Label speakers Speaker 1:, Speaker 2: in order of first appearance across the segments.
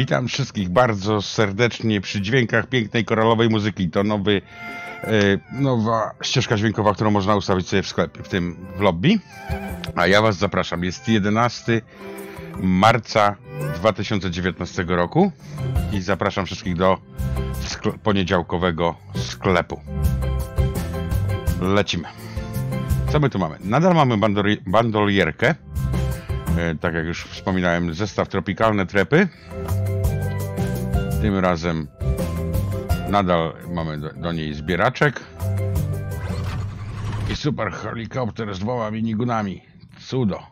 Speaker 1: Witam wszystkich bardzo serdecznie przy dźwiękach pięknej koralowej muzyki. To nowy, e, nowa ścieżka dźwiękowa, którą można ustawić sobie w sklepie, w tym w lobby. A ja Was zapraszam. Jest 11 marca 2019 roku i zapraszam wszystkich do skle poniedziałkowego sklepu. Lecimy. Co my tu mamy? Nadal mamy bandolierkę. E, tak jak już wspominałem, zestaw tropikalne trepy. Tym razem nadal mamy do, do niej zbieraczek. I super helikopter z dwoma minigunami. Cudo.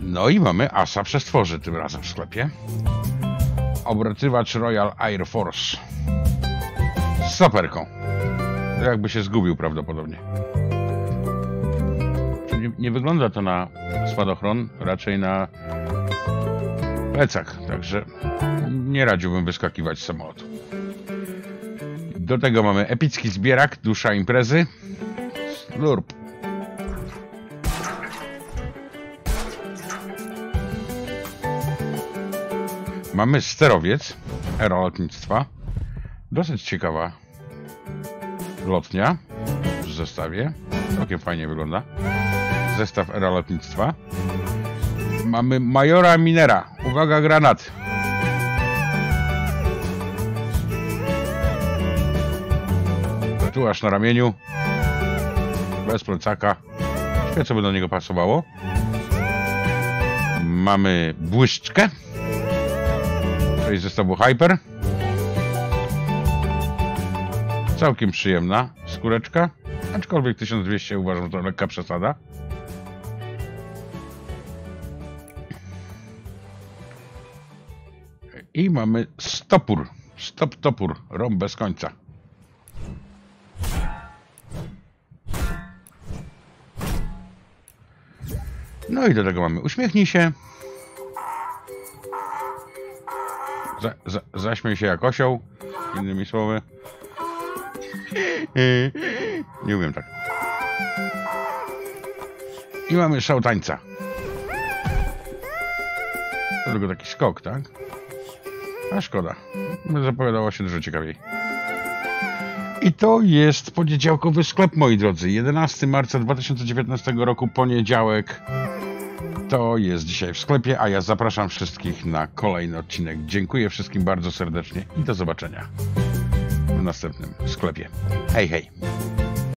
Speaker 1: No i mamy asa przestworzy tym razem w sklepie. Obracywacz Royal Air Force. Z soperką. Jakby się zgubił prawdopodobnie. Nie, nie wygląda to na spadochron, raczej na plecak, także nie radziłbym wyskakiwać z samolotu. Do tego mamy epicki zbierak, dusza imprezy. Slurp. Mamy sterowiec aerolotnictwa. Dosyć ciekawa lotnia w zestawie. Całkiem fajnie wygląda. Zestaw aerolotnictwa. Mamy Majora Minera. Uwaga, granat. Tatuaż na ramieniu. Bez plecaka. Ciekawe, co by do niego pasowało. Mamy błyszczkę. Jest zestawu Hyper. Całkiem przyjemna skóreczka. Aczkolwiek 1200 uważam, że to lekka przesada. I mamy stopór. Stop topór. Rąb bez końca. No i do tego mamy uśmiechnij się. Za, za, zaśmiej się jak osioł. Innymi słowy. Nie umiem tak. I mamy szał tańca. To tylko taki skok, tak? A szkoda. Zapowiadało się dużo ciekawiej. I to jest poniedziałkowy sklep, moi drodzy. 11 marca 2019 roku, poniedziałek. To jest dzisiaj w sklepie, a ja zapraszam wszystkich na kolejny odcinek. Dziękuję wszystkim bardzo serdecznie i do zobaczenia w następnym sklepie. Hej, hej.